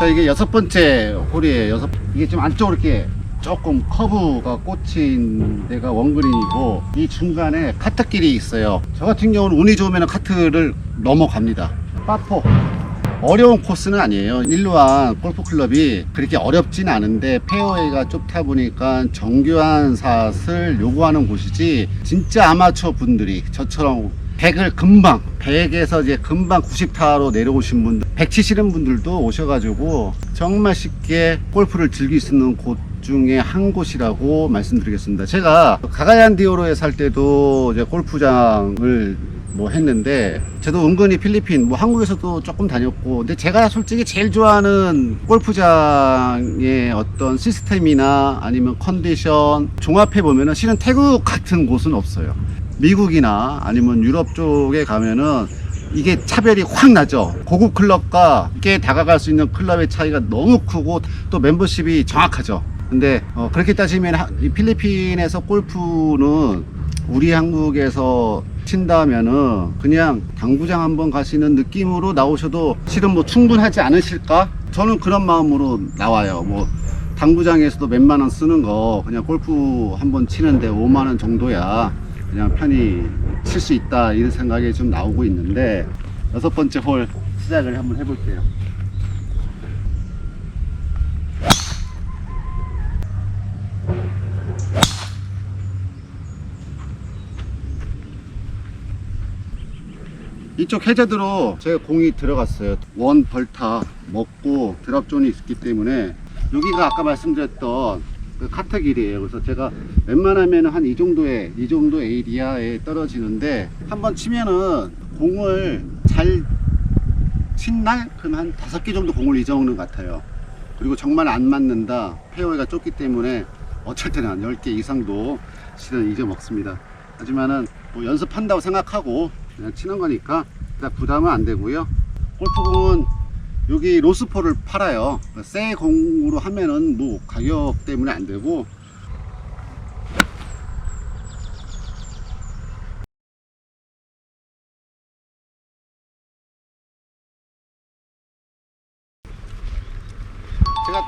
자 이게 여섯 번째 홀이에요. 여섯 이게 좀 안쪽으로 이렇게 조금 커브가 꽂힌 데가 원그린이고 이 중간에 카트길이 있어요. 저 같은 경우는 운이 좋으면 카트를 넘어갑니다. 빠포. 어려운 코스는 아니에요. 일루안 골프클럽이 그렇게 어렵진 않은데 페어웨이가 좁다 보니까 정교한 샷을 요구하는 곳이지 진짜 아마추어 분들이 저처럼 100을 금방 100에서 이제 금방 90타로 내려오신 분들 백치시는 분들도 오셔가지고 정말 쉽게 골프를 즐길 수 있는 곳 중에 한 곳이라고 말씀드리겠습니다. 제가 가가얀 디오로에 살 때도 이제 골프장을 뭐 했는데 저도 은근히 필리핀 뭐 한국에서도 조금 다녔고 근데 제가 솔직히 제일 좋아하는 골프장의 어떤 시스템이나 아니면 컨디션 종합해 보면은 실은 태국 같은 곳은 없어요 미국이나 아니면 유럽 쪽에 가면은 이게 차별이 확 나죠. 고급 클럽과 함께 다가갈 수 있는 클럽의 차이가 너무 크고 또 멤버십이 정확하죠. 근데 어, 그렇게 따지면 필리핀에서 골프는 우리 한국에서 친다면은 그냥 당구장 한번 가시는 느낌으로 나오셔도 실은 뭐 충분하지 않으실까? 저는 그런 마음으로 나와요. 뭐 당구장에서도 몇만 원 쓰는 거 그냥 골프 한번 치는데 5만 원 정도야 그냥 편히 칠 수 있다 이런 생각이 좀 나오고 있는데 여섯 번째 홀 시작을 한번 해볼게요. 이쪽 해제드로 제가 공이 들어갔어요 원 벌타 먹고 드랍존이 있기 때문에 여기가 아까 말씀드렸던 그 카트 길이에요. 그래서 제가 웬만하면 한 이 정도의 이 정도 에리아에 떨어지는데 한번 치면은 공을 잘 친 날 그럼 한 다섯 개 정도 공을 잊어먹는 것 같아요. 그리고 정말 안 맞는다. 페어웨이가 좁기 때문에 어쩔 때는 한 10개 이상도 실은 잊어먹습니다. 하지만은 뭐 연습한다고 생각하고 그냥 치는 거니까 부담은 안 되고요. 골프공은 여기 로스퍼를 팔아요. 새 공으로 하면은 뭐 가격 때문에 안 되고. 제가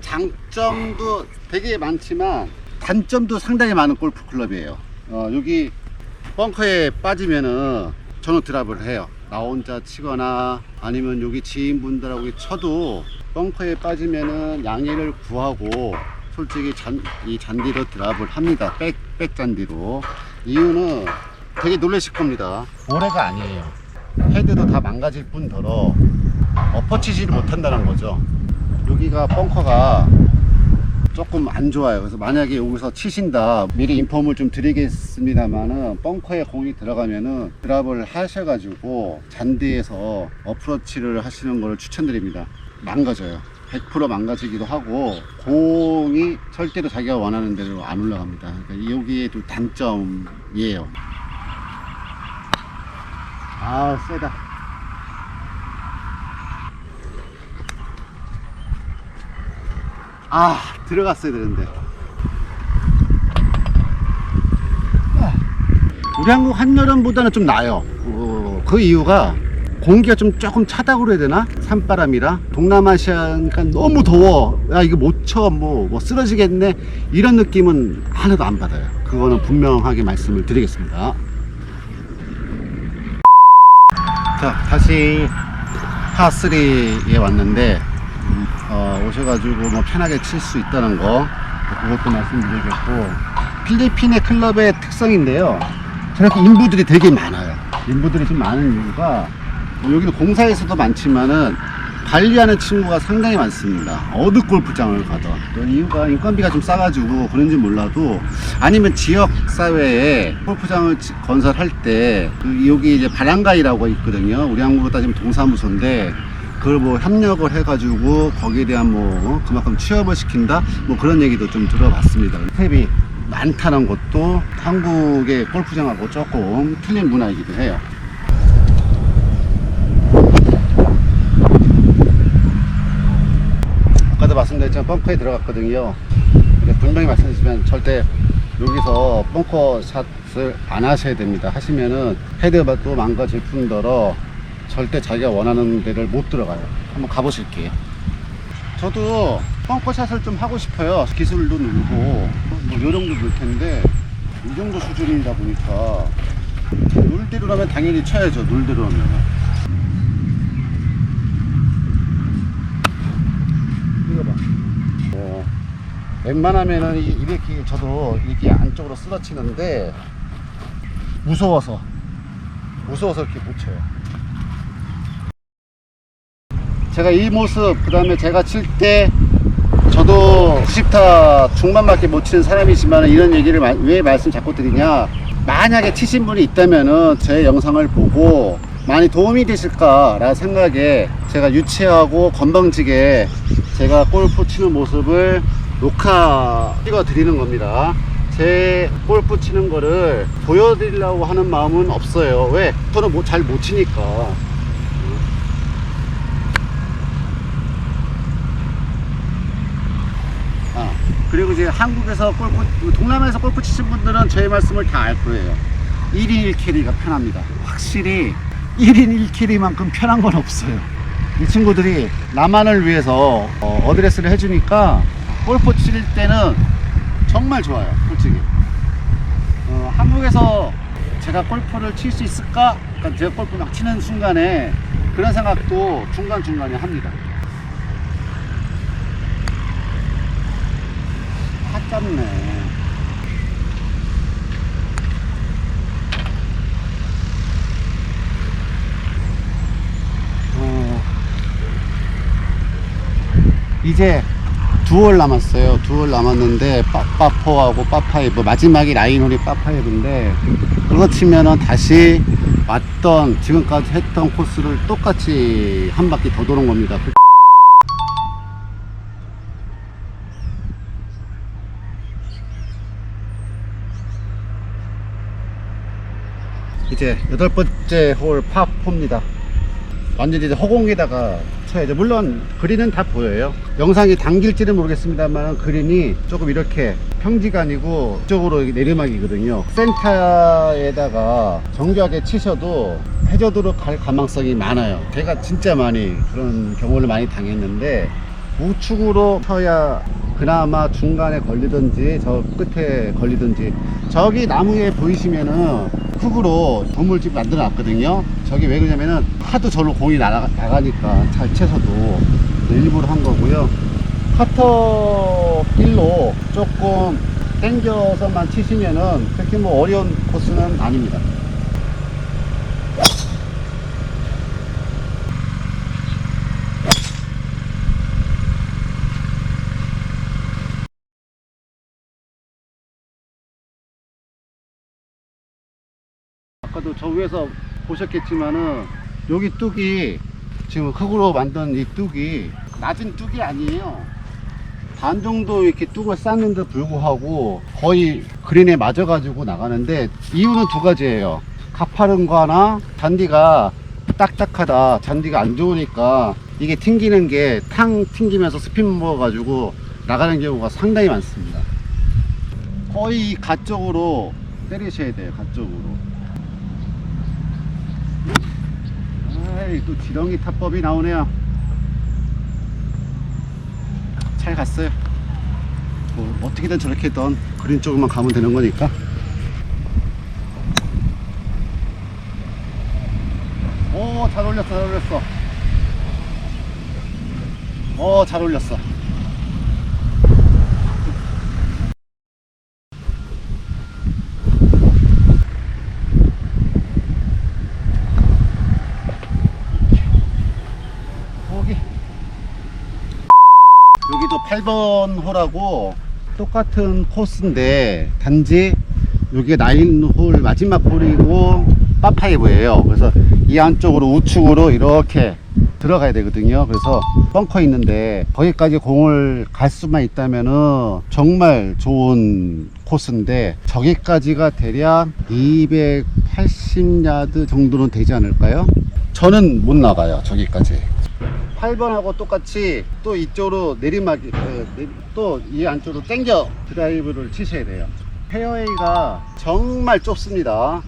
장점도 되게 많지만 단점도 상당히 많은 골프클럽이에요. 어, 여기 벙커에 빠지면은 저는 드랍을 해요. 나 혼자 치거나 아니면 여기 지인분들하고 쳐도 벙커에 빠지면은 양해를 구하고 솔직히 잔, 이 잔디로 드랍을 합니다. 백, 백 잔디로. 이유는 되게 놀라실 겁니다. 올해가 아니에요. 헤드도 다 망가질 뿐더러 엎어치지를 못한다는 거죠. 여기가 벙커가 조금 안 좋아요. 그래서 만약에 여기서 치신다 미리 인폼을 좀 드리겠습니다만은 벙커에 공이 들어가면은 드랍을 하셔가지고 잔디에서 어프로치를 하시는 걸 추천드립니다. 망가져요. 100% 망가지기도 하고 공이 절대로 자기가 원하는 대로 안 올라갑니다. 그러니까 여기에 또 단점이에요. 아 세다. 아 들어갔어야 되는데. 우리 한국 한여름보다는 좀 나아요. 어, 그 이유가 공기가 좀 조금 차다고 그래야 되나? 산바람이라. 동남아시아니까 너무 더워. 야 이거 못쳐뭐 뭐 쓰러지겠네. 이런 느낌은 하나도 안 받아요. 그거는 분명하게 말씀을 드리겠습니다. 자 다시 파3에 왔는데 어, 오셔가지고 뭐 편하게 칠 수 있다는 거 그것도 말씀드리겠고 필리핀의 클럽의 특성인데요 저렇게 인부들이 되게 많아요 인부들이 좀 많은 이유가 뭐 여기는 공사에서도 많지만은 관리하는 친구가 상당히 많습니다. 어느 골프장을 가던. 또 이유가 인건비가 좀 싸가지고 그런지 몰라도 아니면 지역사회에 골프장을 건설할 때 그 여기 이제 바람가이라고 있거든요. 우리 한국보다 따지면 동사무소인데 그걸 뭐 협력을 해가지고 거기에 대한 뭐 어? 그만큼 취업을 시킨다 뭐 그런 얘기도 좀 들어봤습니다. 스텝이 많다는 것도 한국의 골프장하고 조금 틀린 문화이기도 해요. 아까도 말씀드렸지만 벙커에 들어갔거든요. 분명히 말씀드리면 절대 여기서 벙커 샷을 안 하셔야 됩니다. 하시면은 헤드바도 망가질 뿐더러 절대 자기가 원하는 데를 못 들어가요. 한번 가보실게요. 저도 펑커샷을 좀 하고 싶어요. 기술도 늘고. 뭐 요령도 늘 텐데 이 정도 수준이다 보니까 놀대로라면 당연히 쳐야죠 놀대로라면. 이거 봐. 어, 웬만하면은 이렇게 저도 이렇게 안쪽으로 쓰러치는데 무서워서 무서워서 이렇게 못 쳐요. 제가 이 모습 그 다음에 제가 칠 때 저도 90타 중반밖에 못 치는 사람이지만 이런 얘기를 마- 왜 말씀 자꾸 드리냐. 만약에 치신 분이 있다면은 제 영상을 보고 많이 도움이 되실까라는 생각에 제가 유치하고 건방지게 제가 골프 치는 모습을 녹화 찍어 드리는 겁니다. 제 골프 치는 거를 보여드리려고 하는 마음은 없어요. 왜? 저는 뭐 잘 못 치니까 아, 그리고 이제 한국에서 골프, 동남아에서 골프 치신 분들은 저의 말씀을 다 알 거예요. 1인 1캐리가 편합니다. 확실히 1인 1캐리만큼 편한 건 없어요. 이 친구들이 나만을 위해서 어, 어드레스를 해주니까 골프 칠 때는 정말 좋아요. 솔직히. 어, 한국에서 제가 골프를 칠 수 있을까? 그러니까 제가 골프 막 치는 순간에 그런 생각도 중간중간에 합니다. 핫 잡네. 어, 이제 두홀 남았어요. 두홀 남았는데 빠빠포하고 빠파이브 마지막이 라인홀이 빠파이브인데 그거 치면은 다시 왔던 지금까지 했던 코스를 똑같이 한 바퀴 더 도는 겁니다. 이제 여덟 번째 홀 파4입니다. 완전히 이제 허공에다가 쳐야죠. 물론 그린은 다 보여요. 영상이 당길지는 모르겠습니다만 그린이 조금 이렇게 평지가 아니고 이쪽으로 내리막이거든요. 센터에다가 정교하게 치셔도 해저드로 갈 가망성이 많아요. 제가 진짜 많이 그런 경우를 많이 당했는데 우측으로 쳐야 그나마 중간에 걸리든지 저 끝에 걸리든지 저기 나무에 보이시면은 흙으로 건물집 만들어 놨거든요. 저기 왜 그러냐면은 하도 절로 공이 나가, 나가니까 잘 채서도 일부러 한 거고요. 커터 길로 조금 당겨서만 치시면은 그렇게 뭐 어려운 코스는 아닙니다 아까도 저 위에서 보셨겠지만은 여기 뚝이 지금 흙으로 만든 이 뚝이 낮은 뚝이 아니에요. 반 정도 이렇게 뚝을 쌓는데 불구하고 거의 그린에 맞아 가지고 나가는데 이유는 두 가지예요. 가파른 거나 잔디가 딱딱하다. 잔디가 안 좋으니까 이게 튕기는 게 탕 튕기면서 스핀 먹어 가지고 나가는 경우가 상당히 많습니다. 거의 가 쪽으로 때리셔야 돼요. 가 쪽으로. 아이 또 지렁이 타법이 나오네요. 잘 갔어요. 뭐 어떻게든 저렇게든 그린 쪽으로만 가면 되는 거니까. 오잘 올렸어 잘 올렸어. 오잘 올렸어 여기 여기도 8번 홀하고 똑같은 코스인데 단지 여기 9홀 마지막 홀이고 파파이브예요. 그래서 이 안쪽으로 우측으로 이렇게 들어가야 되거든요. 그래서 벙커 있는데 거기까지 공을 갈 수만 있다면은 정말 좋은 코스인데 저기까지가 대략 280야드 정도는 되지 않을까요? 저는 못 나가요 저기까지 8번하고 똑같이 또 이쪽으로 내리막 또 이 안쪽으로 당겨 드라이브를 치셔야 돼요. 페어웨이가 정말 좁습니다.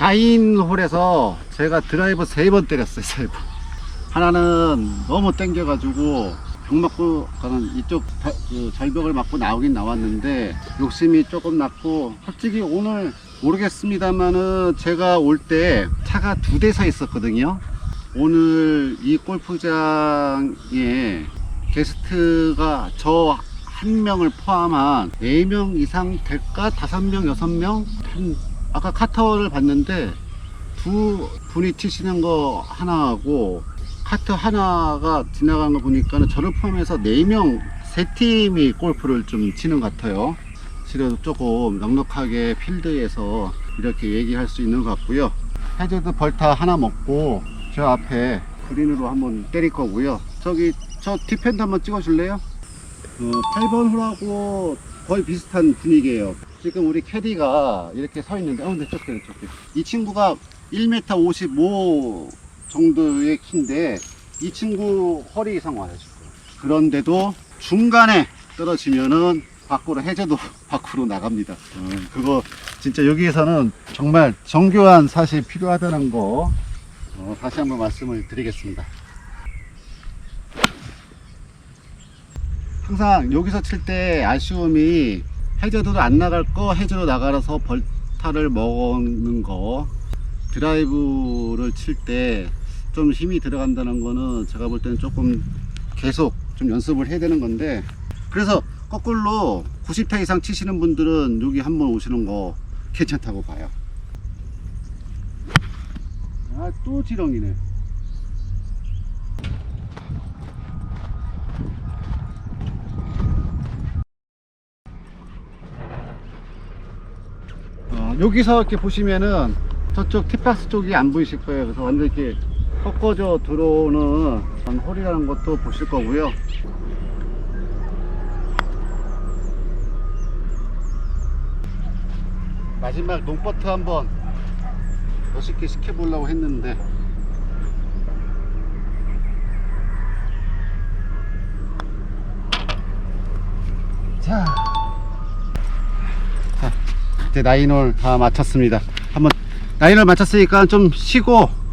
아인홀에서 제가 드라이버 3번 때렸어요 3번. 하나는 너무 당겨 가지고 벽 맞고 가는 이쪽 자- 그 절벽을 맞고 나오긴 나왔는데 욕심이 조금 났고 솔직히 오늘 모르겠습니다만은 제가 올 때 차가 두 대 서 있었거든요. 오늘 이 골프장에 게스트가 저 한 명을 포함한 4명 이상 될까? 5명, 6명? 한, 아까 카타워를 봤는데 두 분이 치시는 거 하나하고 카트 하나가 지나간 거 보니까 는 저를 포함해서 4명, 세 팀이 골프를 좀 치는 것 같아요. 그래도 조금 넉넉하게 필드에서 이렇게 얘기할 수 있는 것 같고요. 해저드 벌타 하나 먹고 저 앞에 그린으로 한번 때릴 거고요. 저기 저 디펜드 한번 찍어줄래요? 어, 8번 홀하고 거의 비슷한 분위기예요. 지금 우리 캐디가 이렇게 서 있는데, 어, 근데 쫓겨, 쫓겨. 이 친구가 1m 55 정도의 키인데, 이 친구 허리 이상 와요, 지금. 그런데도 중간에 떨어지면은 밖으로 해저도 밖으로 나갑니다. 어, 그거 진짜 여기에서는 정말 정교한 사실 필요하다는 거 어, 다시 한번 말씀을 드리겠습니다. 항상 여기서 칠 때 아쉬움이 해저드도 안 나갈 거 해저로 나가서 벌타를 먹는 거 드라이브를 칠때 좀 힘이 들어간다는 거는 제가 볼 때는 조금 계속 좀 연습을 해야 되는 건데 그래서 거꾸로 90타 이상 치시는 분들은 여기 한번 오시는 거 괜찮다고 봐요 아 또 지렁이네 어, 여기서 이렇게 보시면은 저쪽 티박스 쪽이 안 보이실 거예요. 그래서 완전 이렇게 꺾어져 들어오는 홀이라는 것도 보실 거고요. 마지막 농버트 한번 멋있게 시켜보려고 했는데 자 이제 나인홀 다 마쳤습니다. 한번 나인홀 마쳤으니까 좀 쉬고